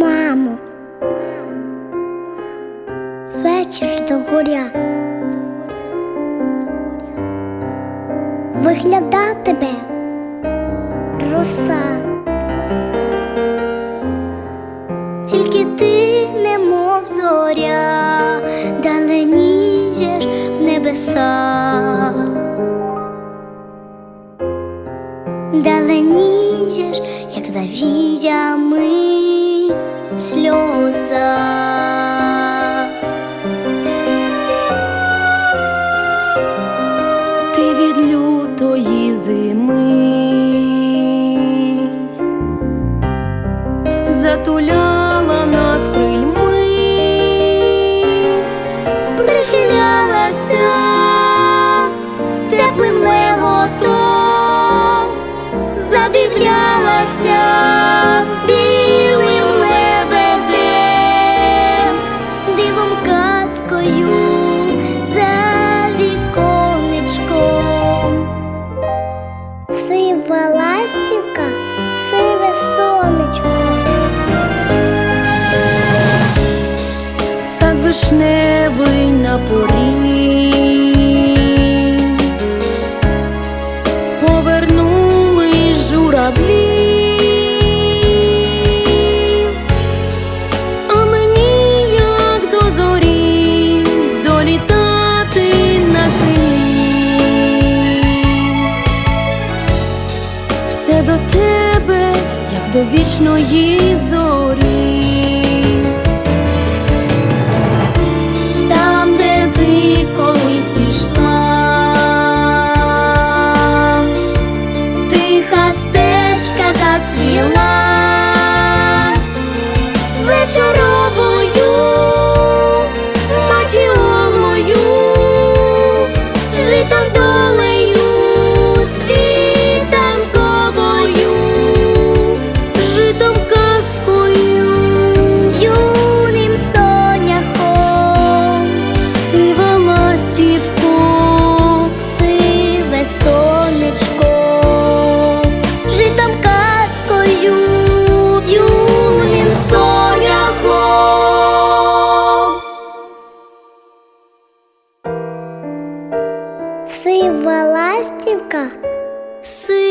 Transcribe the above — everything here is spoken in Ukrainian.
Мамо, вечір до горя. Вигляда тебе роса, тільки ти немов зоря, даленієш в небеса, даленієш, як завіями сльоза. ти від лютої зими затуляла нас крильми, прихилялася теплим леготом, задивлялася вишневий на порі, повернули журавлі, а мені як до зорі долітати на крилі. Все до тебе, як до вічної зорі. Сива ластівка, сонечко.